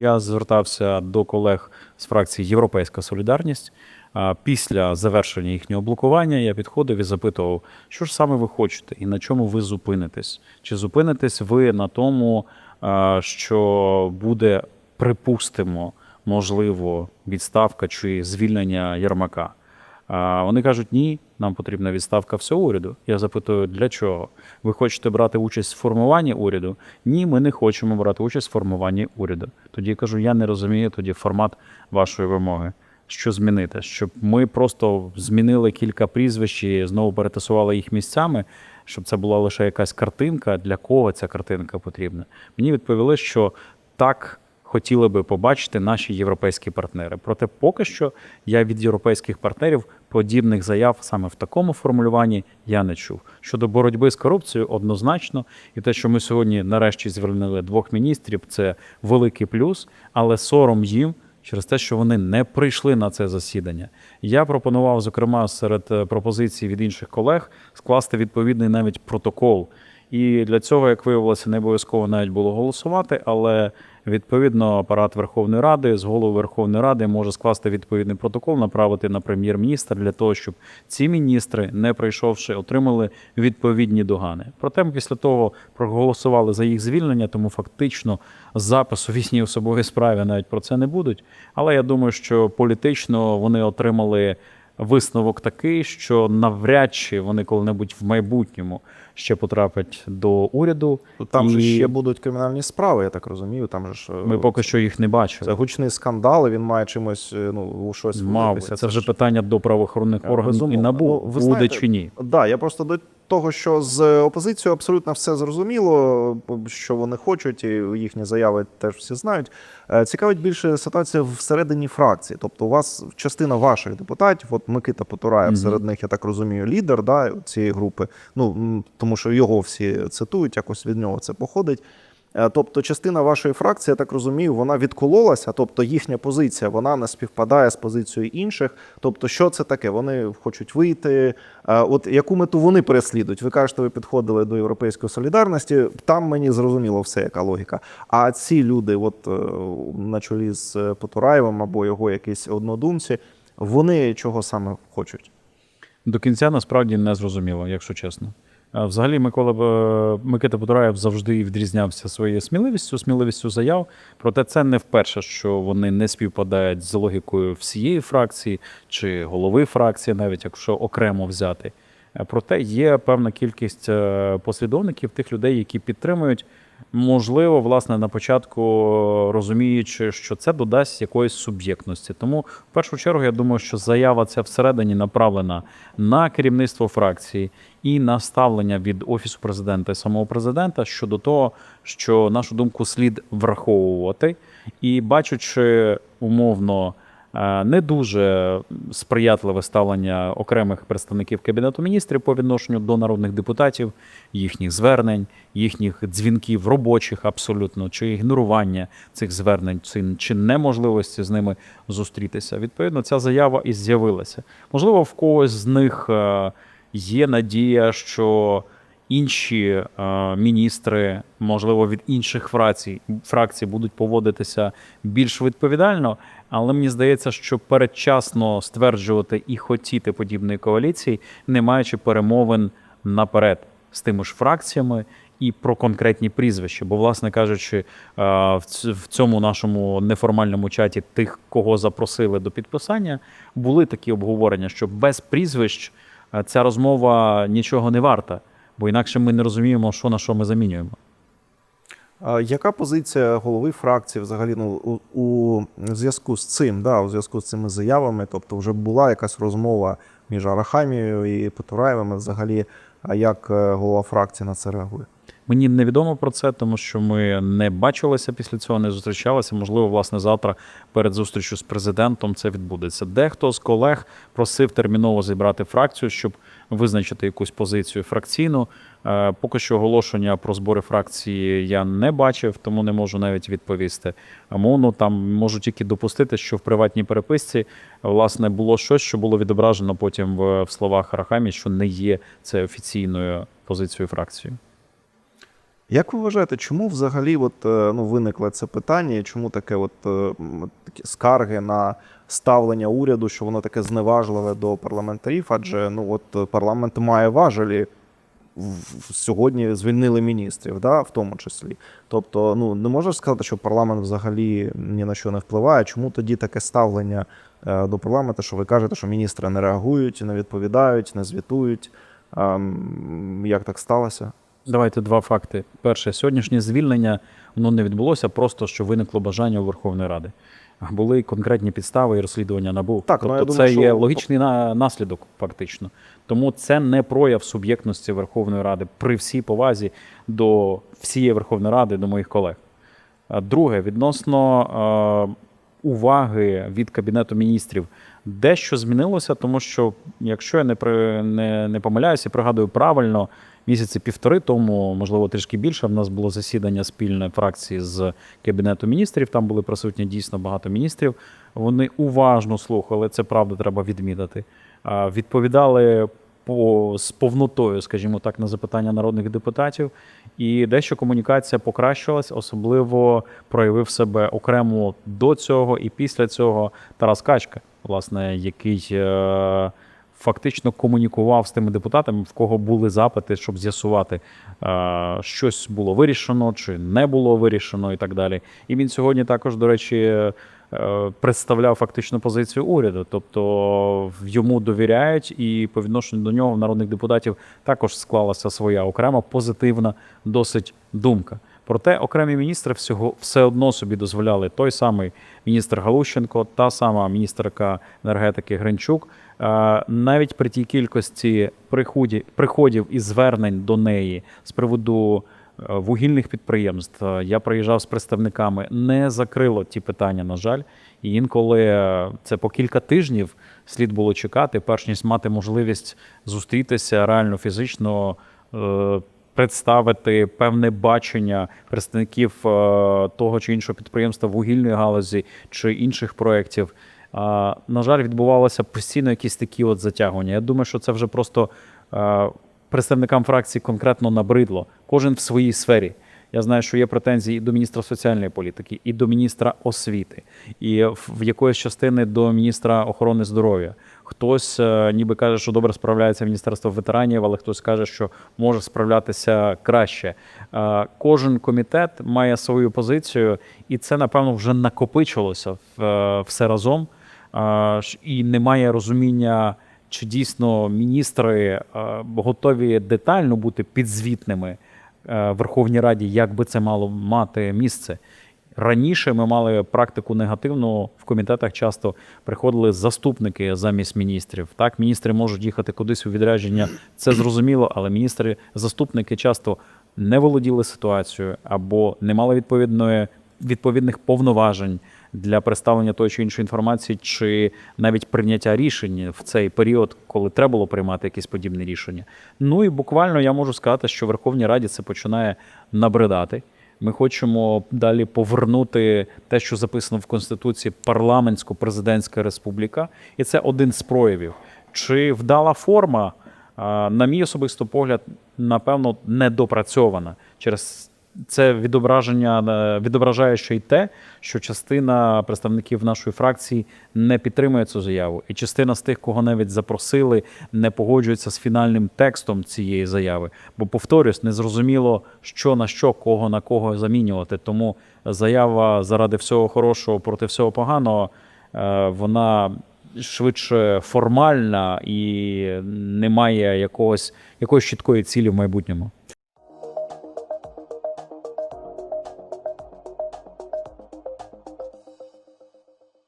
Я звертався до колег з фракції Європейська Солідарність. Після завершення їхнього блокування я підходив і запитував, що ж саме ви хочете і на чому ви зупинитесь? Чи зупинитесь ви на тому, що буде припустимо, можливо, відставка чи звільнення Єрмака? А вони кажуть, ні, нам потрібна відставка всього уряду. Я запитую, для чого? Ви хочете брати участь в формуванні уряду? Ні, ми не хочемо брати участь в формуванні уряду. Тоді я кажу, я не розумію тоді формат вашої вимоги. Що змінити? Щоб ми просто змінили кілька прізвищ і знову перетасували їх місцями, щоб це була лише якась картинка. Для кого ця картинка потрібна? Мені відповіли, що так хотіли би побачити наші європейські партнери. Проте поки що я від європейських партнерів подібних заяв саме в такому формулюванні я не чув. Щодо боротьби з корупцією, однозначно, і те, що ми сьогодні нарешті звільнили двох міністрів, це великий плюс, але сором їм. Через те, що вони не прийшли на це засідання, я пропонував, зокрема, серед е, пропозицій від інших колег скласти відповідний навіть протокол. І для цього, як виявилося, не обов'язково навіть було голосувати, але відповідно апарат Верховної Ради з голови Верховної Ради може скласти відповідний протокол, направити на прем'єр-міністра для того, щоб ці міністри, не прийшовши, отримали відповідні догани. Проте ми після того проголосували за їх звільнення, тому фактично запису в їхній особовій справі навіть про це не будуть. Але я думаю, що політично вони отримали. Висновок такий, що навряд чи вони коли-небудь в майбутньому ще потраплять до уряду. Там Там же ще будуть кримінальні справи, я так розумію. Там же ж е, Ми поки що їх не бачили. це гучний скандал, і він має чимось е, ну у щось Мав вилитися. це вже питання до правоохоронних Е, органів і набу Ну, ви буде знаєте, чи ні. Да, я просто до того, що з опозицією абсолютно все зрозуміло, що вони хочуть, і їхні заяви теж всі знають. Е, Цікавить більше ситуація всередині фракції. Тобто, у вас частина ваших депутатів, от Микита Потураєв, Мгм. серед них, я так розумію, лідер да, цієї групи. Ну тому що його всі цитують, якось від нього це походить. Е, Тобто, частина вашої фракції, я так розумію, вона відкололася, тобто їхня позиція вона не співпадає з позицією інших. Тобто, що це таке? Вони хочуть вийти. Е, От яку мету вони переслідують? Ви кажете, ви підходили до європейської солідарності. Там мені зрозуміло все, яка логіка. А ці люди, от е, на чолі з Потураєвим або його якісь однодумці, вони чого саме хочуть? До кінця насправді не зрозуміло, якщо чесно. А Взагалі, Микола Микита Потураєв завжди відрізнявся своєю сміливістю, сміливістю заяв. Проте це не вперше, що вони не співпадають з логікою всієї фракції чи голови фракції, навіть якщо окремо взяти. Е, Проте є певна кількість е, послідовників тих людей, які підтримують. Можливо, власне, на початку е, розуміючи, що це додасть якоїсь суб'єктності. Тому в першу чергу я думаю, що заява ця всередині направлена на керівництво фракції і на ставлення від офісу президента і самого президента щодо того, що нашу думку слід враховувати, і бачачи умовно. Е, Не дуже сприятливе ставлення окремих представників кабінету міністрів по відношенню до народних депутатів, їхніх звернень, їхніх дзвінків робочих абсолютно, чи ігнорування цих звернень, чи, неможливості з ними зустрітися. Відповідно, ця заява і з'явилася. Можливо, в когось з них е, є надія, що інші е, міністри, можливо, від інших фракцій, фракцій будуть поводитися більш відповідально. Але мені здається, що передчасно стверджувати і хотіти подібної коаліції, не маючи перемовин наперед з тими ж фракціями і про конкретні прізвища. Бо, власне кажучи, е, в цьому нашому неформальному чаті тих, кого запросили до підписання, були такі обговорення, що без прізвищ е, ця розмова нічого не варта, бо інакше ми не розуміємо, що на що ми замінюємо. Яка позиція голови фракції взагалі ну, у, у зв'язку з цим, да, у зв'язку з цими заявами? Тобто вже була якась розмова між Арахамією і Потураєвим, взагалі, а як е, голова фракції на це реагує? Мені невідомо про це, тому що ми не бачилися після цього, не зустрічалися. Можливо, власне, завтра перед зустрічю з президентом це відбудеться. Дехто з колег просив терміново зібрати фракцію, щоб визначити якусь позицію фракційну. Е, Поки що оголошення про збори фракції я не бачив, тому не можу навіть відповісти. Мовно там можу тільки допустити, що в приватній переписці власне було щось, що було відображено потім в, словах Арахамі, що не є це офіційною позицією фракції. Як ви вважаєте, чому взагалі от, е, ну, виникло це питання, і чому таке от, е, такі скарги на ставлення уряду, що воно таке зневажливе до парламентарів? Адже ну, от, е, парламент має важелі. Сьогодні звільнили міністрів, да, в тому числі. Тобто, ну не можеш сказати, що парламент взагалі ні на що не впливає. Чому тоді таке ставлення до парламенту, що ви кажете, що міністри не реагують, не відповідають, не звітують? Як так сталося? Давайте два факти. Перше, сьогоднішнє звільнення воно не відбулося просто, що виникло бажання у Верховної Ради. Були конкретні підстави і розслідування набув. Так, ну, тобто я це що- є логічний на- наслідок, фактично. Тому це не прояв суб'єктності Верховної Ради при всій повазі до всієї Верховної Ради, до моїх колег. Друге, відносно е, уваги від Кабінету міністрів, дещо змінилося, тому що, якщо я не, при, не, не помиляюся, пригадую правильно, місяці півтори тому, можливо, трішки більше, в нас було засідання спільної фракції з Кабінету міністрів. Там були присутні дійсно багато міністрів. Вони уважно слухали, це правда, треба відмітити. Відповідали по, з повнотою, скажімо так, на запитання народних депутатів. І дещо комунікація покращилась, особливо проявив себе окремо до цього і після цього Тарас Качка, власне, який е, фактично комунікував з тими депутатами, в кого були запити, щоб з'ясувати, е, щось було вирішено чи не було вирішено, і так далі. І він сьогодні також, до речі. е, Представляв фактично позицію уряду, тобто йому довіряють, і по відношенню до нього в народних депутатів також склалася своя окрема позитивна досить думка. Проте окремі міністри всього все одно собі дозволяли той самий міністр Галущенко, та сама міністерка енергетики Гринчук. е, Навіть при тій кількості приході- приходів і звернень до неї з приводу е, вугільних підприємств. е, Я приїжджав з представниками, не закрило ті питання, на жаль. І інколи це по кілька тижнів слід було чекати, перш ніж мати можливість зустрітися реально фізично. Е, Представити певне бачення представників е, того чи іншого підприємства вугільної галузі чи інших проєктів. На жаль, відбувалося постійно якісь такі от затягування. Я думаю, що це вже просто е, представникам фракції конкретно набридло. Кожен в своїй сфері. Я знаю, що є претензії і до міністра соціальної політики, і до міністра освіти, і в якоїсь частини до міністра охорони здоров'я. Хтось е, ніби каже, що добре справляється міністерство ветеранів, але хтось каже, що може справлятися краще. Е, Кожен комітет має свою позицію, і це напевно вже накопичилося е, все разом. І немає розуміння, чи дійсно міністри готові детально бути підзвітними Верховній Раді, як би це мало мати місце. Раніше ми мали практику негативну в комітетах. Часто приходили заступники замість міністрів. Так, міністри можуть їхати кудись у відрядження, це зрозуміло, але міністри, заступники часто не володіли ситуацією або не мали відповідної відповідних повноважень для представлення тої чи іншої інформації, чи навіть прийняття рішень в цей період, коли треба було приймати якісь подібні рішення. Ну і буквально я можу сказати, що Верховній Раді це починає набридати. Ми хочемо далі повернути те, що записано в Конституції парламентсько-президентська республіка, і це один з проявів. Чи вдала форма, на мій особисто погляд, напевно, недопрацьована через це відображення е, відображає ще й те, що частина представників нашої фракції не підтримує цю заяву, і частина з тих, кого навіть запросили, не погоджується з фінальним текстом цієї заяви. Бо, повторюсь, незрозуміло, що на що, кого на кого замінювати. Тому заява заради всього хорошого проти всього поганого, е, вона швидше формальна і не має якогось якоїсь чіткої цілі в майбутньому.